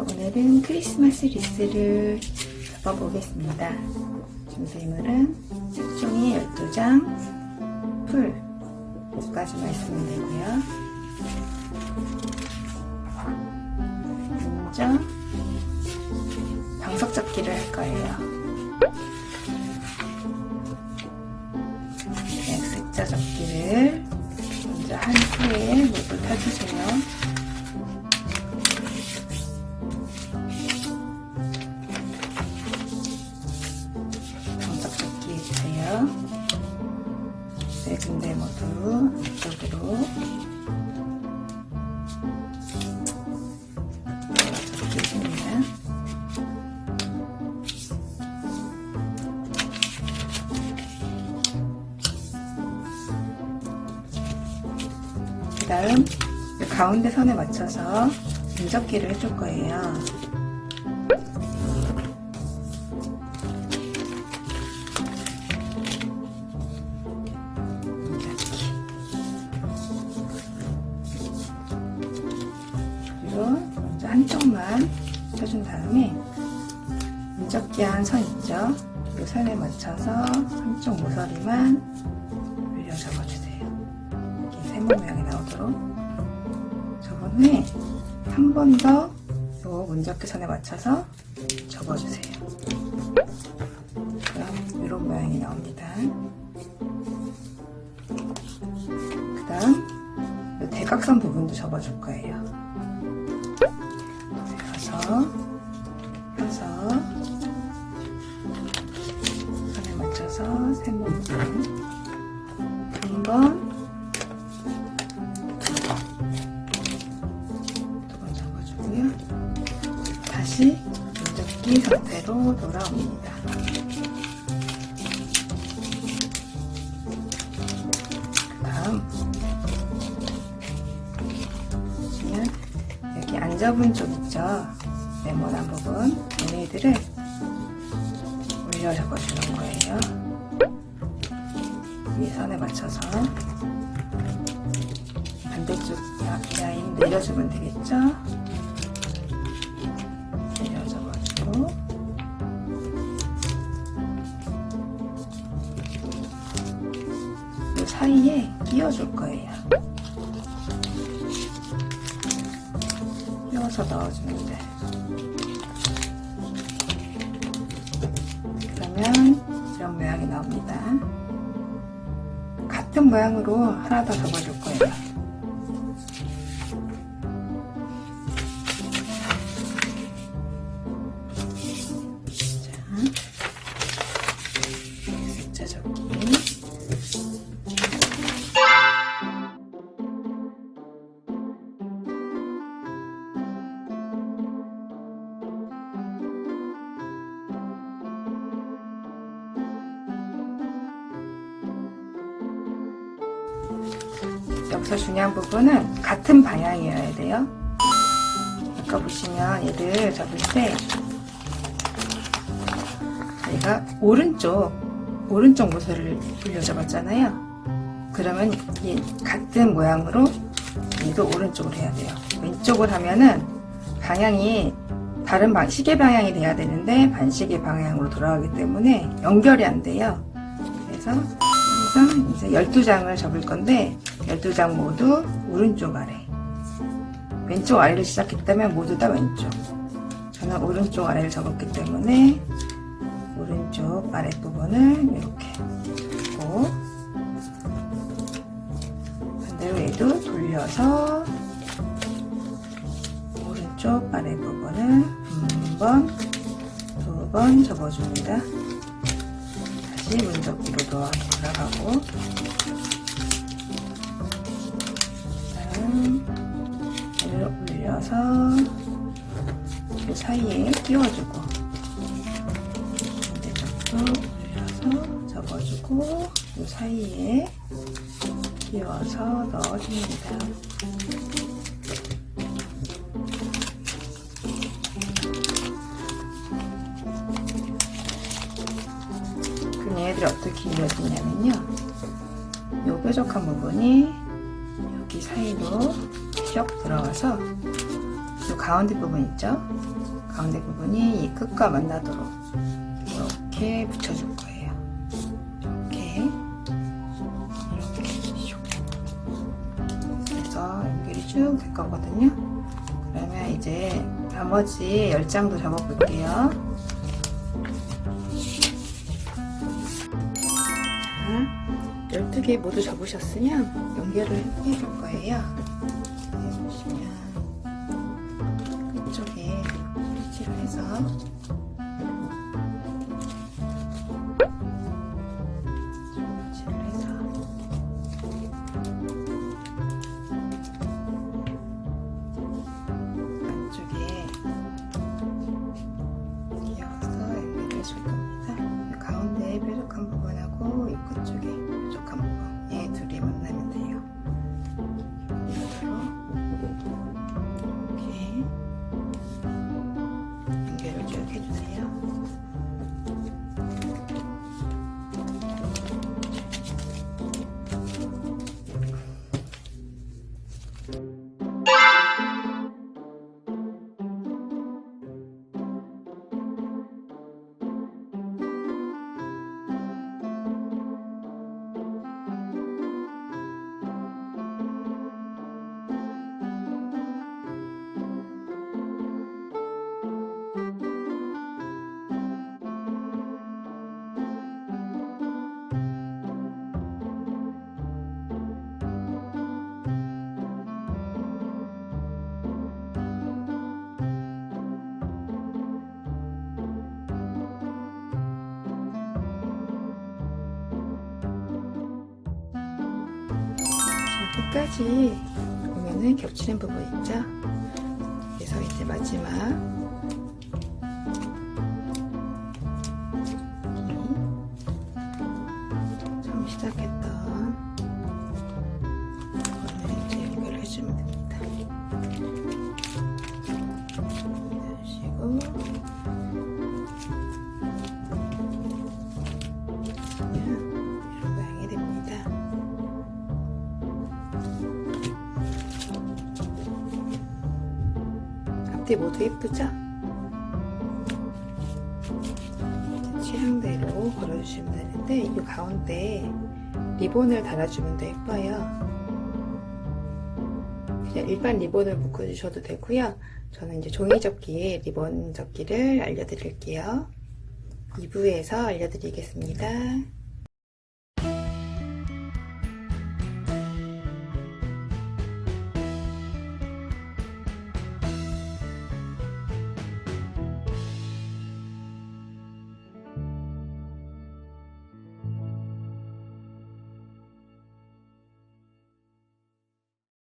오늘은 크리스마스 리스를 접어보겠습니다. 준비물은 색종이 12장, 풀 2가지만 있으면 되고요. 먼저 방석 접기를 할 거예요. 다음 가운데 선에 맞춰서 인접기를 해줄 거예요. 먼저 한쪽만 펴준 다음에 인접기 한 선 있죠? 이 선에 맞춰서 한쪽 모서리만 올려 접 모양이 나오도록 접은 후에 한 번더요 문접기 선에 맞춰서 접어주세요. 그럼 이런 모양이 나옵니다. 그 다음 요 대각선 부분도 접어줄 거예요. 펴서 펴서 선에 맞춰서 세모 부분 문접기 상태로 돌아옵니다. 다음 보시면 여기 안 접은 쪽 있죠? 네모난 부분 얘네들을 올려 접어주는 거예요. 이 선에 맞춰서 반대쪽 라인 내려주면 되겠죠? 사이에 끼워줄 거예요. 끼워서 넣어주면 돼. 그러면 이런 모양이 나옵니다. 같은 모양으로 하나 더 접어줄 거예요. 여기서 중요한 부분은 같은 방향이어야 돼요. 아까 보시면 얘를 접을 때 얘가 오른쪽 오른쪽 모서리를 돌려 접었잖아요. 그러면 이 같은 모양으로 얘도 오른쪽으로 해야 돼요. 왼쪽을 하면은 방향이 다른 방, 시계 방향이 돼야 되는데 반시계 방향으로 돌아가기 때문에 연결이 안 돼요. 그래서 항상 이제 12장을 접을 건데 12장 모두 오른쪽 아래 왼쪽 아래를 시작했다면 모두 다 왼쪽 저는 오른쪽 아래를 접었기 때문에 오른쪽 아랫부분을 이렇게 접고 반대로 얘도 돌려서 오른쪽 아랫부분을 한 번, 두 번 접어줍니다. 다시 문접기로 넣어 얘를 올려서 그 사이에 끼워주고 반대쪽도 올려서 접어주고 이 사이에 끼워서 넣어줍니다. 얘네들이 어떻게 이루어지냐면요. 요 뾰족한 부분이 여기 사이로 쭉 들어가서 가운데 부분 있죠? 가운데 부분이 이 끝과 만나도록 이렇게 붙여줄 거예요. 이렇게 이렇게 슉. 그래서 연결이 쭉 될 거거든요. 그러면 이제 나머지 10장도 접어볼게요. 12개 모두 접으셨으면 연결을 해줄 거예요. 여기 보시면 끝쪽에 위치를 해서 끝까지 보면은 겹치는 부분 있죠? 그래서 이제 마지막 이 처음 시작했던 부분을 이제 연결해 주면 됩니다. 앞뒤 모두 예쁘죠? 취향대로 걸어주시면 되는데 이 가운데 리본을 달아주면 더 예뻐요. 그냥 일반 리본을 묶어주셔도 되고요. 저는 이제 종이 접기에 리본 접기를 알려드릴게요. 2부에서 알려드리겠습니다.